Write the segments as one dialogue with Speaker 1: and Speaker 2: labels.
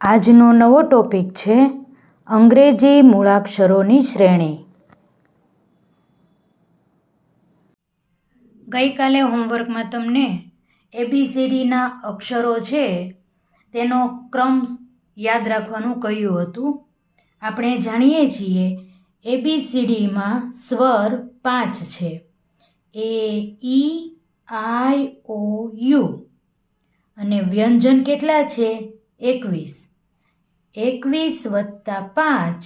Speaker 1: આજનો નવો ટોપિક છે અંગ્રેજી મૂળાક્ષરોની શ્રેણી. ગઈકાલે હોમવર્કમાં તમને એબીસીડીના અક્ષરો છે તેનો ક્રમ યાદ રાખવાનું કહ્યું હતું. આપણે જાણીએ છીએ એબીસીડીમાં સ્વર પાંચ છે. A, E, I, O, U. અને વ્યંજન કેટલા છે? એકવીસ. એકવીસ વત્તા પાંચ,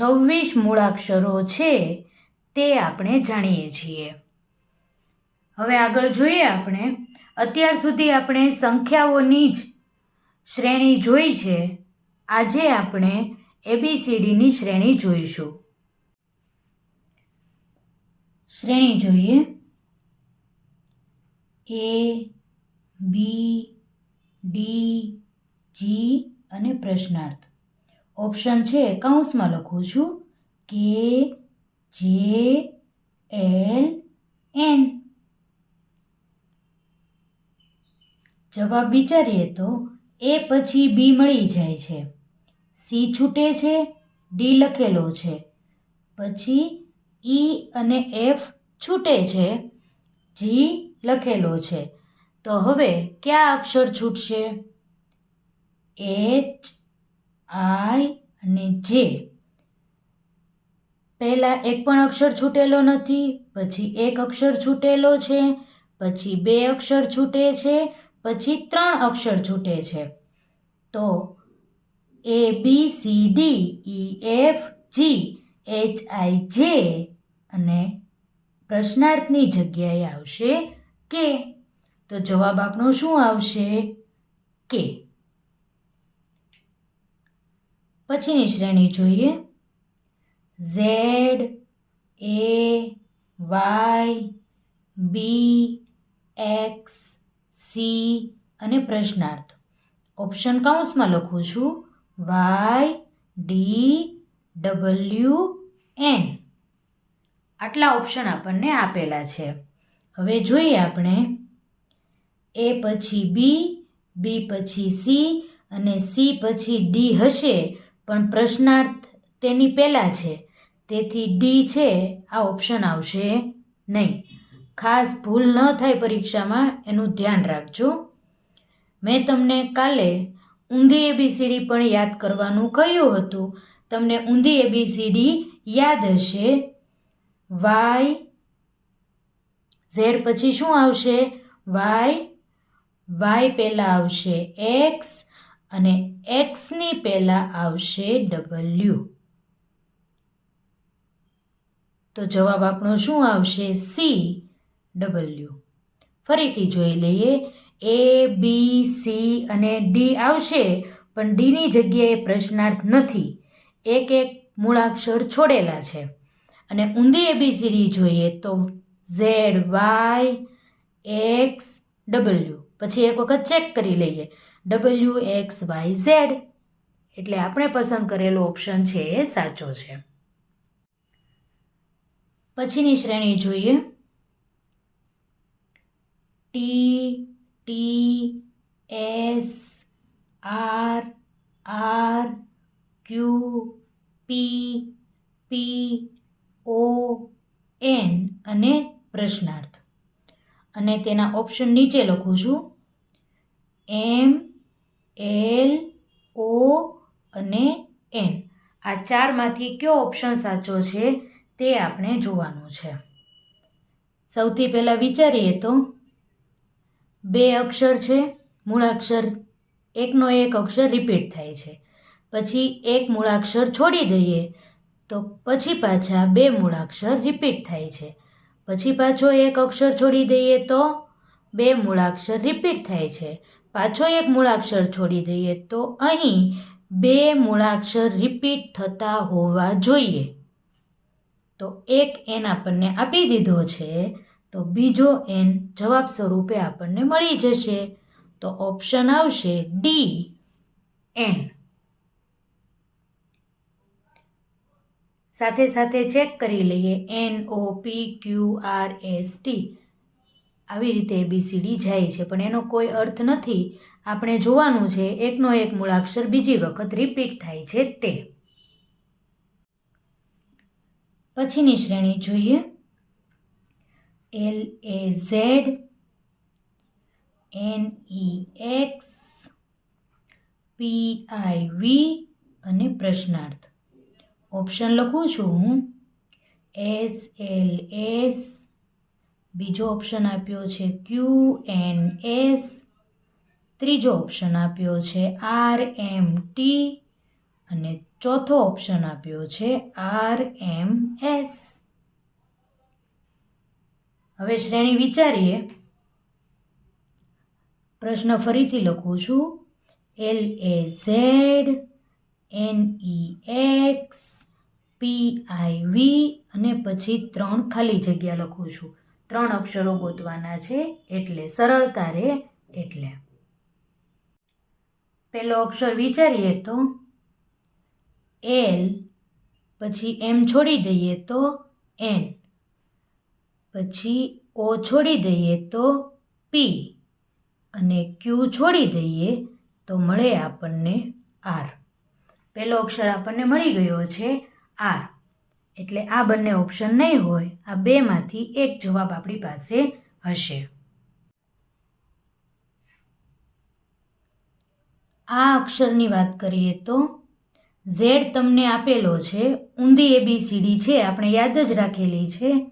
Speaker 1: છવ્વીસ મૂળાક્ષરો છે તે આપણે જાણીએ છીએ. હવે આગળ જોઈએ આપણે, અત્યાર સુધી આપણે સંખ્યાઓની જ શ્રેણી જોઈ છે. આજે આપણે એબીસીડીની શ્રેણી જોઈશું. શ્રેણી જોઈએ. એ બી ડી જી અને પ્રશ્નાર્થ. ઓપ્શન છે કૌંસમાં લખું છું. કે જે એલ એન જવાબ વિચારીએ તો એ પછી બી મળી જાય છે. સી છૂટે છે ડી લખેલો છે. પછી ઈ અને એફ છૂટે છે જી લખેલો છે. તો હવે કયા અક્ષર છૂટશે? એચ આઈ અને જે પહેલાં એક પણ અક્ષર છૂટેલો નથી, પછી એક અક્ષર છૂટેલો છે, પછી બે અક્ષર છૂટે છે, પછી ત્રણ અક્ષર છૂટે છે. તો A B C D E F G H I J અને પ્રશ્નાર્થની જગ્યાએ આવશે કે તો જવાબ આપણો શું આવશે? કે પછીની શ્રેણી જોઈએ. Z A Y B X C અને પ્રશ્નાર્થ. ઓપ્શન કાઉન્સમાં લખું છું. વાય ડી ડબલ્યુ એન આટલા ઓપ્શન આપણને આપેલા છે. હવે જોઈએ આપણે એ પછી બી બી પછી સી અને સી પછી ડી હશે પણ પ્રશ્નાર્થ તેની પહેલાં છે. તેથી ડી છે, આ ઓપ્શન આવશે નહીં. ખાસ ભૂલ ન થાય પરીક્ષામાં, એનું ધ્યાન રાખજો. મેં તમને કાલે ઊંધી એબીસીડી પણ યાદ કરવાનું કહ્યું હતું. તમને ઊંધી એબીસીડી યાદ હશે? વાય ઝેડ પછી શું આવશે? વાય વાય પહેલાં આવશે એક્સ અને એક્સની પહેલાં આવશે ડબલ્યુ તો જવાબ આપણો શું આવશે? સી ડબલ્યુ ફરીથી જોઈ લઈએ. એ બી સી અને ડી આવશે, પણ ડીની જગ્યાએ પ્રશ્નાર્થ નથી. એક એક મૂળાક્ષર છોડેલા છે. અને ઊંધી એબીસીડી જોઈએ તો ઝેડ વાય એક્સ ડબલ્યુ પછી એક વખત ચેક કરી લઈએ. ડબલ્યુ એક્સ વાય ઝેડ એટલે આપણે પસંદ કરેલો ઓપ્શન છે એ સાચો છે. પછીની શ્રેણી જોઈએ. T T S R R Q P P O N અને પ્રશ્નાર્થ. અને તેના ઓપ્શન નીચે લખું છું. એમ એલ, ઓ અને એન. આ ચારમાંથી કયો ઓપ્શન સાચો છે તે આપણે જોવાનું છે. સૌથી પહેલાં વિચારીએ તો, બે અક્ષર છે મૂળાક્ષર એકનો એક અક્ષર રિપીટ થાય છે. પછી એક મૂળાક્ષર છોડી દઈએ તો પછી પાછા બે મૂળાક્ષર રિપીટ થાય છે. પછી પાછો એક અક્ષર છોડી દઈએ તો બે મૂળાક્ષર રિપીટ થાય છે. પાછો એક મૂળાક્ષર છોડી દઈએ તો અહીં બે મૂળાક્ષર રિપીટ થતા હોવા જોઈએ. તો એક એન આપણને આપી દીધો છે, તો બીજો એન જવાબ સ્વરૂપે આપણને મળી જશે. તો ઓપ્શન આવશે ડી એન સાથે સાથે ચેક કરી લઈએ N O P Q R S T આવી રીતે એબીસીડી જાય છે, પણ એનો કોઈ અર્થ નથી. આપણે જોવાનું છે, એકનો એક મૂળાક્ષર બીજી વખત રિપીટ થાય છે તે. પછીની શ્રેણી જોઈએ. L A Z N E X P I V અને પ્રશ્નાર્થ. ઓપ્શન લખું છું હું. એસ એલ એસ બીજો ઓપ્શન આપ્યો છે ક્યુ એન એસ. ત્રીજો ઓપ્શન આપ્યો છે આર એમ ટી. અને ચોથો ઓપ્શન આપ્યો છે આર એમ એસ. હવે શ્રેણી વિચારીએ. પ્રશ્ન ફરીથી લખું છું. L A Z, N E X, P I V અને પછી ત્રણ ખાલી જગ્યા લખું છું. ત્રણ અક્ષરો ગોતવાના છે એટલે સરળતા રહે એટલે. પહેલો અક્ષર વિચારીએ તો એલ, પછી એમ છોડી દઈએ તો એન, પછી ઓ છોડી દઈએ તો પી, અને ક્યુ છોડી દઈએ તો મળે આપણને આર. પહેલો અક્ષર આપણને મળી ગયો છે આર. એટલે આ બંને ઓપ્શન નહીં હોય, આ બેમાંથી એક જવાબ આપણી પાસે હશે. આ અક્ષરની વાત કરીએ તો ઝેડ તમને આપેલો છે, ઊંધી એબીસીડી છે, આપણે યાદ જ રાખેલી છે.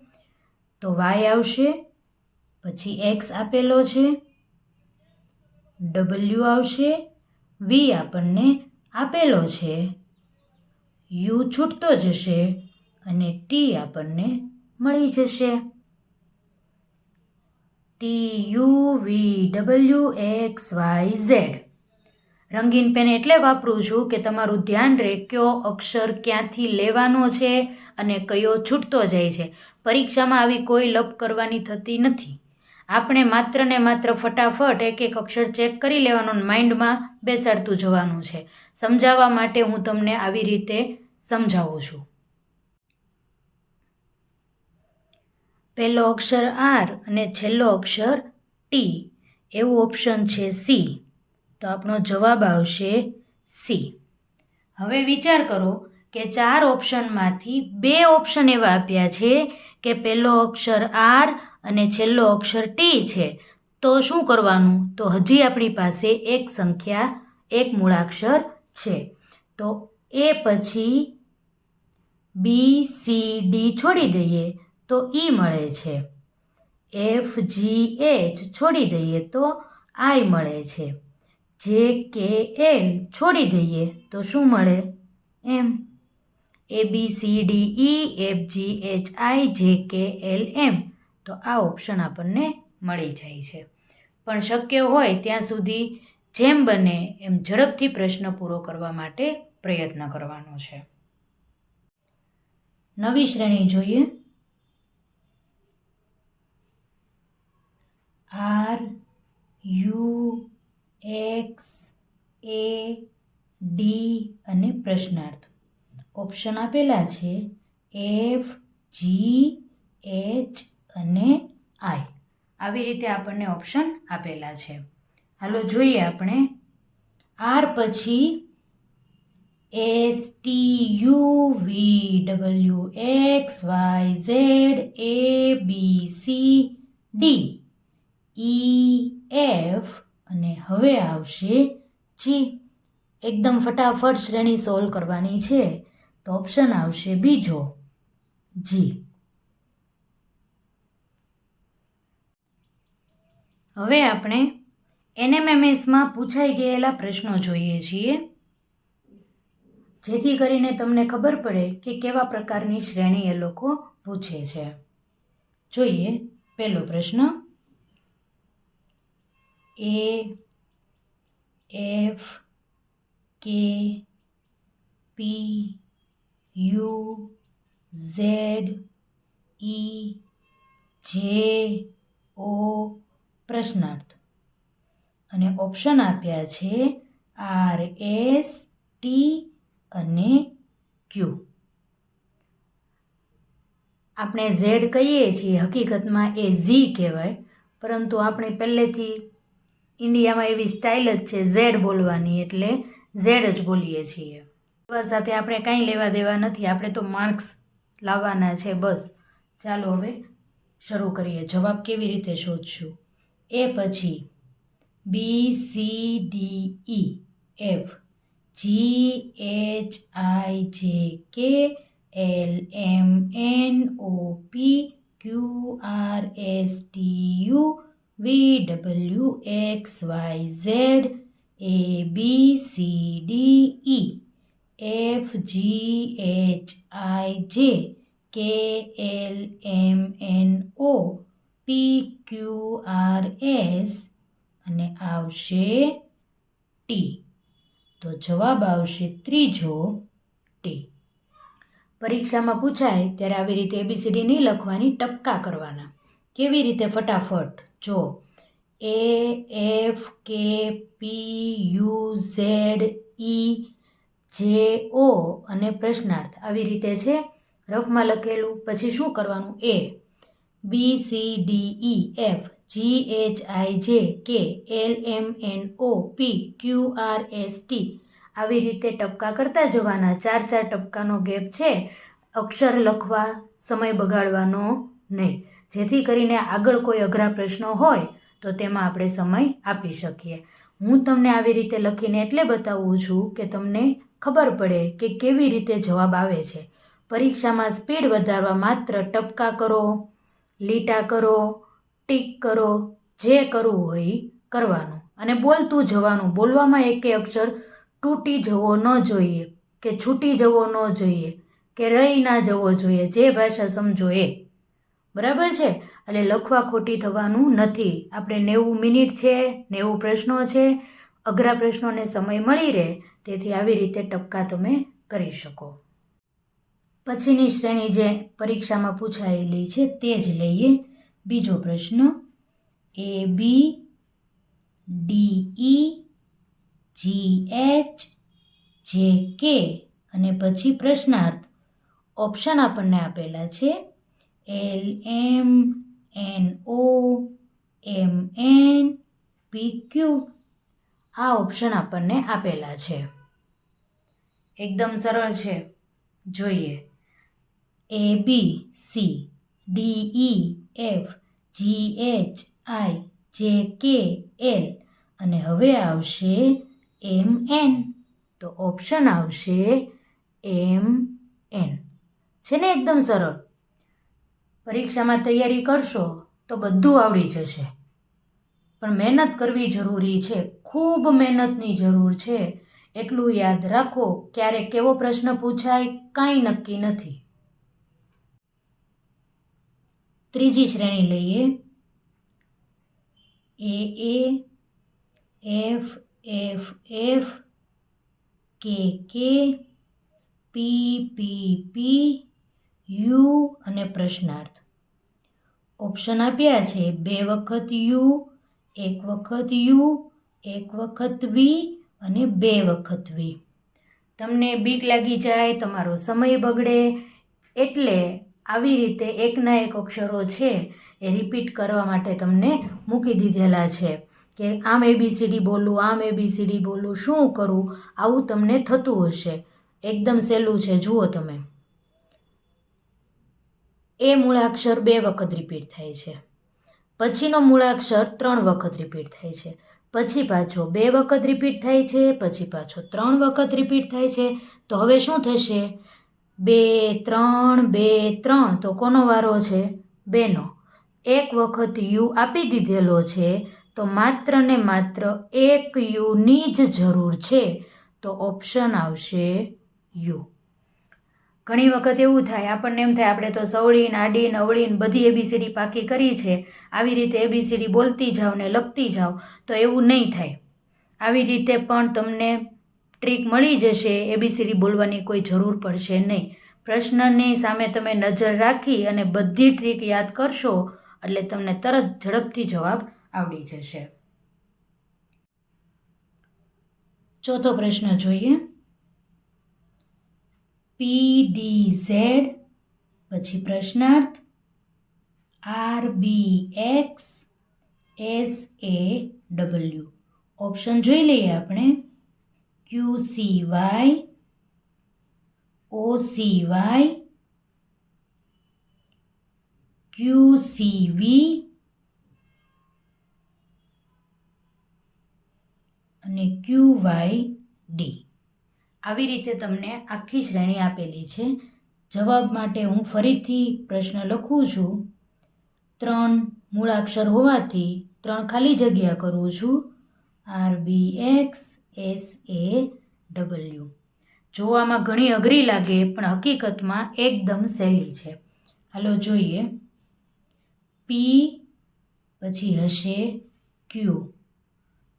Speaker 1: તો વાય આવશે, પછી એક્સ આપેલો છે ડબલ્યુ આવશે વી આપણને આપેલો છે. યુ છૂટતો જશે અને ટી આપણને મળી જશે. T U V W X Y Z. રંગીન પેન એટલે વાપરું છું કે તમારું ધ્યાન રહે કયો અક્ષર ક્યાંથી લેવાનો છે અને કયો છૂટતો જાય છે. પરીક્ષામાં આવી કોઈ લપ કરવાની થતી નથી. આપણે માત્ર ને માત્ર ફટાફટ એક એક અક્ષર ચેક કરી લેવાનો માઇન્ડમાં બેસાડતું જવાનું છે. સમજાવવા માટે હું તમને આવી રીતે સમજાવું છું. પહેલો અક્ષર આર અને છેલ્લો અક્ષર ટી. એવું ઓપ્શન છે સી તો આપણો જવાબ આવશે સી હવે વિચાર કરો કે ચાર ઓપ્શનમાંથી બે ઓપ્શન એવા આપ્યા છે કે પહેલો અક્ષર આર અને છેલ્લો અક્ષર ટી છે. તો શું કરવાનું? તો હજી આપણી પાસે એક સંખ્યા, એક મૂળાક્ષર છે. તો એ પછી બી સી ડી છોડી દઈએ. તો ઈ મળે છે. એફ જી એચ છોડી દઈએ તો આઈ મળે છે. જે કે એલ છોડી દઈએ તો શું મળે? M A B C D E F G H I J K L એમ તો આ ઓપ્શન આપણને મળી જાય છે. પણ શક્ય હોય ત્યાં સુધી જેમ બને એમ ઝડપથી પ્રશ્ન પૂરો કરવા માટે પ્રયત્ન કરવાનો છે. નવી શ્રેણી જોઈએ. R U X A D અને પ્રશ્નાર્થ. ઓપ્શન આપેલા છે એફ જી એચ અને આઈ આવી રીતે આપણને ઓપ્શન આપેલા છે. હાલો જોઈએ આપણે. આર પછી S T U V W X Y Z A B C D E F અને હવે આવશે જી એકદમ ફટાફટ શ્રેણી સોલ્વ કરવાની છે. તો ઓપ્શન આવશે બીજો જી હવે આપણે એનએમએમએસમાં પૂછાઈ ગયેલા પ્રશ્નો જોઈએ છીએ. જેથી કરીને તમને ખબર પડે કે કેવા પ્રકારની શ્રેણી એ લોકો પૂછે છે. જોઈએ, પહેલો પ્રશ્ન. એ એફ કે પી યુ ઝેડ ઈ જે ઓ પ્રશ્નાર્થ. અને ઓપ્શન આપ્યા છે આર એસ ટી અને ક્યુ આપણે ઝેડ કહીએ છીએ, હકીકતમાં એ ઝી કહેવાય, પરંતુ આપણે પહેલેથી ઇન્ડિયામાં એવી સ્ટાઇલ જ છે, ઝેડ બોલવાની એટલે ઝેડ જ બોલીએ છીએ. એવા સાથે આપણે કાંઈ લેવા દેવા નથી, આપણે તો માર્ક્સ લાવવાના છે બસ. ચાલો હવે શરૂ કરીએ. જવાબ કેવી રીતે શોધશું? એ પછી B C D E F G H I J K L M N O P Q R S T U V W X Y Z A B C D E F G H I J K L M N O P Q R S અને આવશે T તો જવાબ આવશે ત્રીજો T પરીક્ષામાં પૂછાય ત્યારે આવી રીતે એબીસીડી નહીં લખવાની ટપકા કરવાના. કેવી રીતે ફટાફટ? જો એ એફ કે પી યુ ઝેડ ઈ જે ઓ અને પ્રશ્નાર્થ આવી રીતે છે. રફમાં લખેલું. પછી શું કરવાનું? A B C D E F G H I J K L M N O P Q R S T આવી રીતે ટપકા કરતા જવાના. ચાર ચાર ટપકાનો ગેપ છે. અક્ષર લખવા, સમય બગાડવાનો નહીં. જેથી કરીને આગળ કોઈ અઘરા પ્રશ્નો હોય, તો તેમાં આપણે સમય આપી શકીએ. હું તમને આવી રીતે લખીને એટલે બતાવું છું કે તમને ખબર પડે કે કેવી રીતે જવાબ આવે છે. પરીક્ષામાં સ્પીડ વધારવા માત્ર ટપકા કરો, લીટા કરો, ટીક કરો, જે કરવું હોય કરવાનું. અને બોલતું જવાનું. બોલવામાં એકે અક્ષર તૂટી જવો ન જોઈએ કે છૂટી જવો ન જોઈએ કે રહી ના જવો જોઈએ. જે ભાષા સમજો એ. બરાબર છે? એટલે લખવા ખોટી થવાનું નથી. આપણે નેવું મિનિટ છે, નેવું પ્રશ્નો છે, અઘરા પ્રશ્નોને સમય મળી રહે, તેથી આવી રીતે ટપકા તમે કરી શકો. પછીની શ્રેણી જે પરીક્ષામાં પૂછાયેલી છે તે જ લઈએ. બીજો પ્રશ્ન, એ B D E G H જે કે, અને પછી પ્રશ્નાર્થ. ઓપ્શન આપણને આપેલા છે L M N O M N P Q આ ઓપ્શન આપણને આપેલા છે. એકદમ સરળ છે. જોઈએ. A B C D E F G H I J K L અને હવે આવશે એમ એન તો ઓપ્શન આવશે એમ એન છે ને એકદમ સરળ? પરીક્ષામાં તૈયારી કરશો તો બધું આવડી જશે. પણ મહેનત કરવી જરૂરી છે, ખૂબ મહેનતની જરૂર છે. એટલું યાદ રાખો ક્યારે કેવો પ્રશ્ન પૂછાય કાંઈ નક્કી નથી. ત્રીજી શ્રેણી લઈએ. A A, F F F, K K, P P P U અને પ્રશ્નાર્થ. ઓપ્શન આપ્યા છે બે વખત યુ, એક વખત યુ, એક વખત વી અને બે વખત વી. તમને બીક લાગી જાય, તમારો સમય બગડે, એટલે આવી રીતે એકના એક અક્ષરો છે એ રિપીટ કરવા માટે તમને મૂકી દીધેલા છે કે આમ એબીસીડી બોલું, આમ એબીસીડી બોલું, શું કરું, આવું તમને થતું હશે. એકદમ સહેલું છે, જુઓ તમે. એ મૂળાક્ષર બે વખત રિપીટ થાય છે. પછીનો મૂળાક્ષર ત્રણ વખત રિપીટ થાય છે. પછી પાછો બે વખત રિપીટ થાય છે, પછી પાછો ત્રણ વખત રિપીટ થાય છે. તો હવે શું થશે? બે, ત્રણ બે, ત્રણ. તો કોનો વારો છે? બેનો. એક વખત યુ આપી દીધેલો છે, તો માત્ર ને માત્ર એક યુની જ જરૂર છે. તો ઓપ્શન આવશે યુ. ઘણી વખત એવું થાય, આપણને એમ થાય, આપણે તો સવળીને, આડીને, અવળીને બધી એબીસીડી પાકી કરી છે. આવી રીતે એબીસીડી બોલતી જાઓ ને લખતી જાઓ તો એવું નહીં થાય. આવી રીતે પણ તમને ટ્રીક મળી જશે એબીસીડી બોલવાની કોઈ જરૂર પડશે નહીં. પ્રશ્નની સામે તમે નજર રાખી અને બધી ટ્રીક યાદ કરશો, એટલે તમને તરત ઝડપથી જવાબ આવડી જશે. ચોથો પ્રશ્ન જોઈએ. પી ડી ઝેડ પછી પ્રશ્નાર્થ R B X S A W. Option જોઈ લઈએ આપણે. Q C Y, O C Y, Q C V, અને ક્યુ વાય ડી. આવી રીતે તમને આખી શ્રેણી આપેલી છે. જવાબ માટે હું ફરીથી પ્રશ્ન લખું છું. ત્રણ મૂળાક્ષર હોવાથી ત્રણ ખાલી જગ્યા કરું છું. R B X S A W. જોવામાં ઘણી અઘરી લાગે, પણ હકીકતમાં એકદમ સહેલી છે. હાલો જોઈએ. પી, પછી હશે ક્યુ,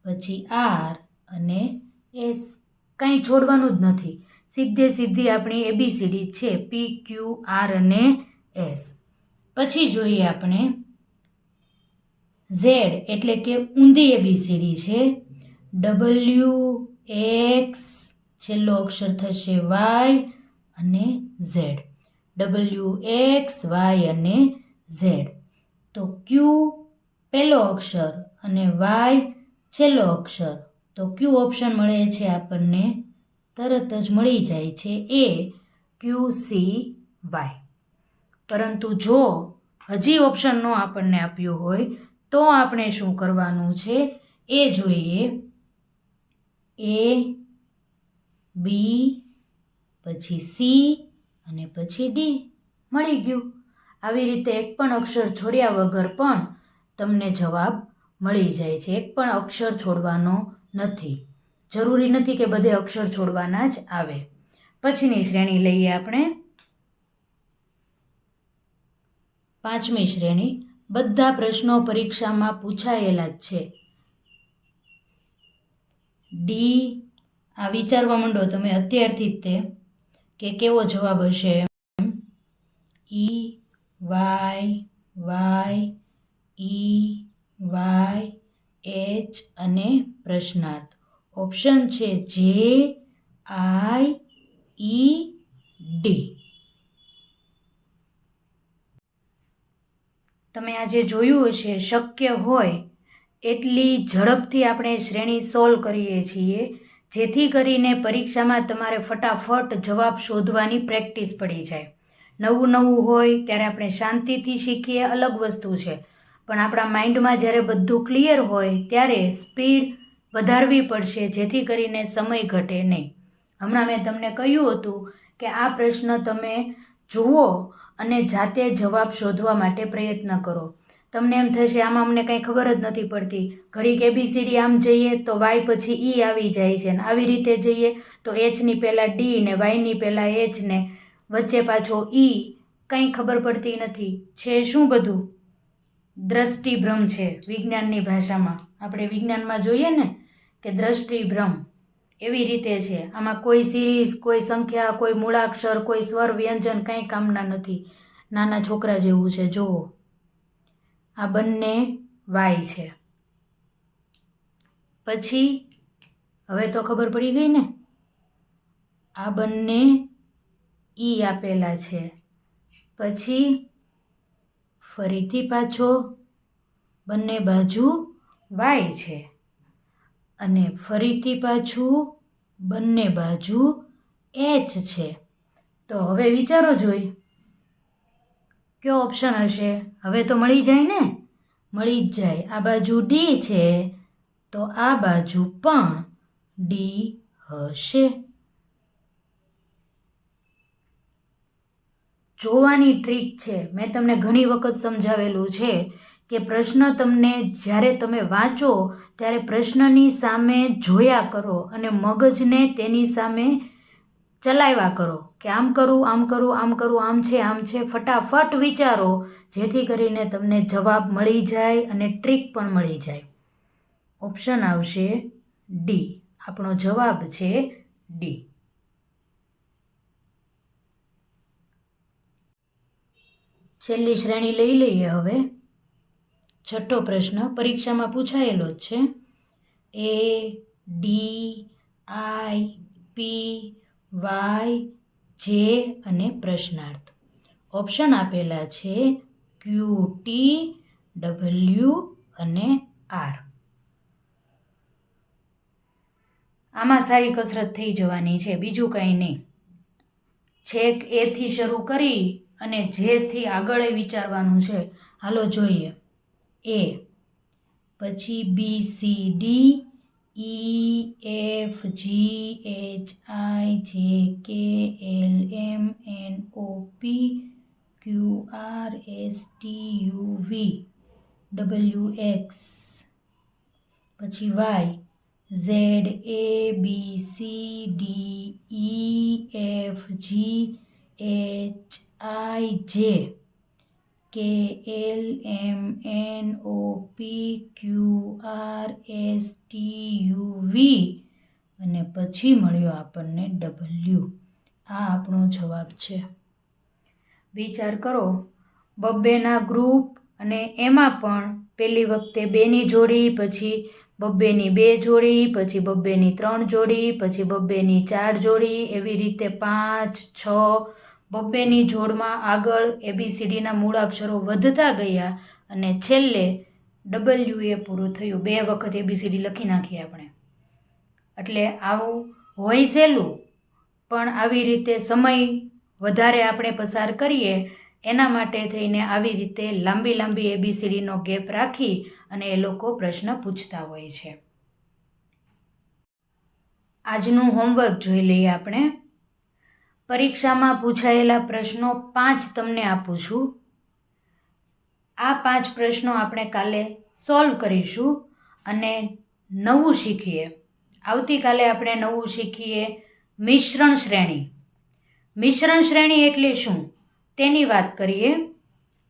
Speaker 1: પછી આર અને એસ. કંઈ છોડવાનું જ નથી. સીધે સીધી આપણી એબીસીડી છે પી ક્યુ આર અને એસ પછી જોઈએ આપણે ઝેડ એટલે કે ઊંધી એબીસીડી છે. ડબલ્યુ એક્સ છેલ્લો અક્ષર થશે વાય અને ઝેડ ડબલ્યુ એક્સ વાય અને ઝેડ તો ક્યુ પહેલો અક્ષર અને વાય છેલ્લો અક્ષર. તો ક્યુ ઓપ્શન મળે છે આપણને? તરત જ મળી જાય છે એ ક્યુ સી વાય. પરંતુ જો હજી ઓપ્શન ન આપણને આપ્યું હોય, તો આપણે શું કરવાનું છે? એ જોઈએ. એ, બી, પછી સી અને પછી ડી મળી ગયું. આવી રીતે એક પણ અક્ષર છોડ્યા વગર પણ તમને જવાબ મળી જાય છે. એક પણ અક્ષર છોડવાનો નથી. જરૂરી નથી કે બધે અક્ષર છોડવાના જ આવે. પછીની શ્રેણી લઈએ આપણે. પાંચમી શ્રેણી. બધા પ્રશ્નો પરીક્ષામાં પૂછાયેલા જ છે. ડી આ વિચારવા માંડો તમે અત્યારથી જ તે, કે કેવો જવાબ હશે? E Y Y E Y H અને પ્રશ્નાર્થ. ઓપ્શન છે જે, આઈ, ઈ, ડી. તમે આજે જોયું હશે, શક્ય હોય એટલી ઝડપથી આપણે શ્રેણી સોલ્વ કરીએ છીએ, જેથી કરીને પરીક્ષામાં તમારે ફટાફટ જવાબ શોધવાની પ્રેક્ટિસ પડી જાય. નવું નવું હોય ત્યારે આપણે શાંતિથી શીખીએ, અલગ વસ્તુ છે. પણ આપણા માઇન્ડમાં જ્યારે બધું ક્લિયર હોય ત્યારે સ્પીડ વધારવી પડશે, જેથી કરીને સમય ઘટે નહીં. હમણાં મેં તમને કહ્યું હતું કે આ પ્રશ્ન તમે જુઓ અને જાતે જવાબ શોધવા માટે પ્રયત્ન કરો. તમને એમ થશે, આમાં અમને કંઈ ખબર જ નથી પડતી. ઘડીક એબીસીડી આમ જઈએ તો વાય પછી ઈ આવી જાય છે ને આવી રીતે જઈએ તો એચની પહેલાં ડી ને વાયની પહેલાં એચ ને વચ્ચે પાછો ઈ કંઈ ખબર પડતી નથી. છે શું બધું? દ્રષ્ટિભ્રમ છે વિજ્ઞાનની ભાષામાં. આપણે વિજ્ઞાનમાં જોઈએ ને કે દ્રષ્ટિભ્રમ એવી રીતે છે. આમાં કોઈ સિરીઝ, કોઈ સંખ્યા, કોઈ મૂળાક્ષર, કોઈ સ્વર વ્યંજન કંઈ કામના નથી. નાના છોકરા જેવું છે, જુઓ. આ બંને વાય છે. પછી હવે તો ખબર પડી ગઈ ને? આ બંને ઈ આપેલા છે. પછી ફરીથી પાછો બંને બાજુ વાય છે. અને ફરીથી પાછું બંને બાજુ એચ છે. તો હવે વિચારો જોઈ. કયો ઓપ્શન હશે? હવે તો મળી જાય ને? મળી જ જાય. આ બાજુ ડી છે, તો આ બાજુ પણ ડી હશે. જોવાની ટ્રીક છે. મેં તમને ઘણી વખત સમજાવેલું છે કે પ્રશ્ન તમને જ્યારે તમે વાંચો ત્યારે પ્રશ્નની સામે જોયા કરો અને મગજને તેની સામે ચલાવ્યા કરો કે આમ કરું આમ કરું આમ કરું, આમ છે આમ છે. ફટાફટ વિચારો, જેથી કરીને તમને જવાબ મળી જાય અને ટ્રીક પણ મળી જાય. ઓપ્શન આવશે ડી. આપણો જવાબ છે ડી. છેલ્લી શ્રેણી લઈ લઈએ હવે. છઠ્ઠો પ્રશ્ન પરીક્ષામાં પૂછાયેલો જ છે. એ ડી આઈ પી વાય જે અને પ્રશ્નાર્થ. ઓપ્શન આપેલા છે ક્યુ ટી ડબલ્યુ અને આર આમાં સારી કસરત થઈ જવાની છે, બીજું કંઈ નહીં. છેક એથી શરૂ કરી અને જેથી આગળ વિચારવાનું છે. હાલો જોઈએ. એ. પછી B, C, D, E, F, G, H, I, J, K, L, M, N, O, P, Q, R, S, T, U, V, W, X. પછી Y. Z, A, B, C, D, E, F, G, H I J, K L M N O P Q R S T U V, અને પછી મળ્યો આપણને W. આ આપણો જવાબ છે. વિચાર કરો, બબ્બેના ગ્રુપ અને એમાં પણ પહેલી વખતે બેની જોડી, પછી બબ્બેની બે જોડી, પછી બબ્બેની ત્રણ જોડી, પછી બબ્બેની ચાર જોડી, એવી રીતે પાંચ, છ બબ્બેની જોડમાં આગળ એબીસીડીના મૂળાક્ષરો વધતા ગયા અને છેલ્લે ડબલ્યુ એ પૂરું થયું. બે વખત એબીસીડી લખી નાખી આપણે. એટલે આવું હોય સહેલું, પણ આવી રીતે સમય વધારે આપણે પસાર કરીએ, એના માટે થઈને આવી રીતે લાંબી લાંબી એબીસીડીનો ગેપ રાખી અને એ લોકો પ્રશ્ન પૂછતા હોય છે. આજનું હોમવર્ક જોઈ લઈએ આપણે. પરીક્ષામાં પૂછાયેલા પ્રશ્નો પાંચ તમને આપું છું. આ પાંચ પ્રશ્નો આપણે કાલે સોલ્વ કરીશું અને નવું શીખીએ. આવતીકાલે આપણે નવું શીખીએ મિશ્રણ શ્રેણી. મિશ્રણ શ્રેણી એટલે શું? તેની વાત કરીએ.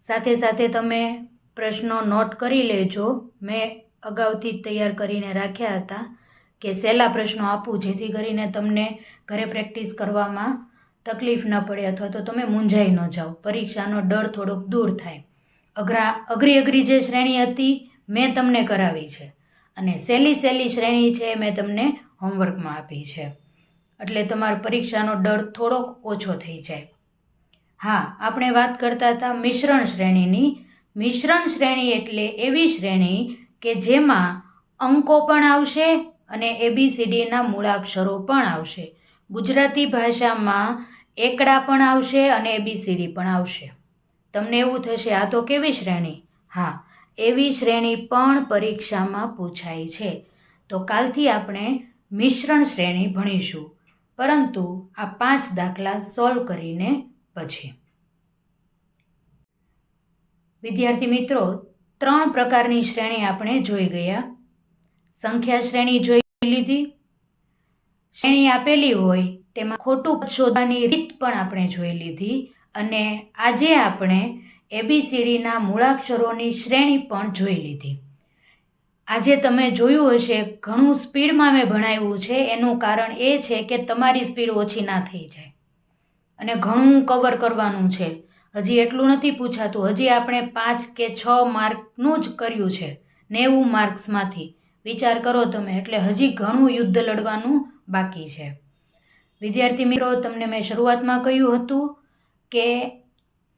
Speaker 1: સાથે સાથે તમે પ્રશ્નો નોટ કરી લેજો. મેં અગાઉથી તૈયાર કરીને રાખ્યા હતા કે સહેલા પ્રશ્નો આપું, જેથી કરીને તમને ઘરે પ્રેક્ટિસ કરવામાં તકલીફ ન પડે અથવા તો તમે મૂંઝાઈ ન જાઓ. પરીક્ષાનો ડર થોડોક દૂર થાય. અઘરા, અઘરી અઘરી જે શ્રેણી હતી, મેં તમને કરાવી છે. અને સહેલી સહેલી શ્રેણી છે મેં તમને હોમવર્કમાં આપી છે. એટલે તમારો પરીક્ષાનો ડર થોડોક ઓછો થઈ જાય. હા, આપણે વાત કરતા હતા મિશ્રણ શ્રેણીની. મિશ્રણ શ્રેણી એટલે એવી શ્રેણી કે જેમાં અંકો પણ આવશે અને એબીસીડીના મૂળાક્ષરો પણ આવશે. ગુજરાતી ભાષામાં એકડા પણ આવશે અને એબીસીડી પણ આવશે. તમને એવું થશે, આ તો કેવી શ્રેણી? હા, એવી શ્રેણી પણ પરીક્ષામાં પૂછાય છે. તો કાલથી આપણે મિશ્રણ શ્રેણી ભણીશું. પરંતુ આ પાંચ દાખલા સોલ્વ કરીને પછી. વિદ્યાર્થી મિત્રો, ત્રણ પ્રકારની શ્રેણી આપણે જોઈ ગયા. સંખ્યા શ્રેણી જોઈ લીધી. શ્રેણી આપેલી હોય, તેમાં ખોટું શોધવાની રીત પણ આપણે જોઈ લીધી અને આજે આપણે એબીસીડીના મૂળાક્ષરોની શ્રેણી પણ જોઈ લીધી. આજે તમે જોયું હશે, ઘણું સ્પીડમાં મેં ભણાવ્યું છે, એનું કારણ એ છે કે તમારી સ્પીડ ઓછી ના થઈ જાય. અને ઘણું કવર કરવાનું છે. હજી એટલું નથી પૂછાતું. હજી આપણે પાંચ કે છ માર્કનું જ કર્યું છે. નેવું માર્ક્સમાંથી. વિચાર કરો તમે, એટલે હજી ઘણું યુદ્ધ લડવાનું બાકી છે. વિદ્યાર્થી મિત્રો, તમને મેં શરૂઆતમાં કહ્યું હતું કે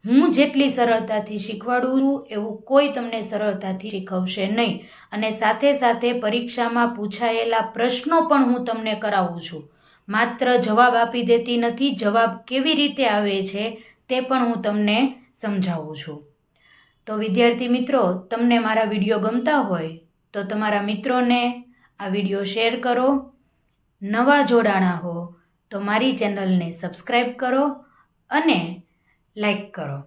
Speaker 1: હું જેટલી સરળતાથી શીખવાડું છું, એવું કોઈ તમને સરળતાથી શીખવશે નહીં. અને સાથે સાથે પરીક્ષામાં પૂછાયેલા પ્રશ્નો પણ હું તમને કરાવું છું. માત્ર જવાબ આપી દેતી નથી, જવાબ કેવી રીતે આવે છે તે પણ હું તમને સમજાવું છું. તો વિદ્યાર્થી મિત્રો, તમને મારા વીડિયો ગમતા હોય તો તમારા મિત્રોને આ વીડિયો શેર કરો. નવા જોડાણા હો તો મારી ચેનલને સબસ્ક્રાઈબ કરો અને લાઈક કરો.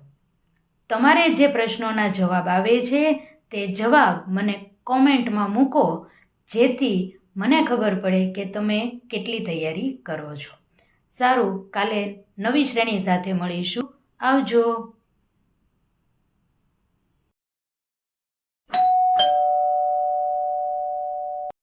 Speaker 1: તમારે જે પ્રશ્નોના જવાબ આવે છે તે જવાબ મને કોમેન્ટમાં મૂકો, જેથી મને ખબર પડે કે તમે કેટલી તૈયારી કરો છો. સારું, કાલે નવી શ્રેણી સાથે મળીશું. આવજો.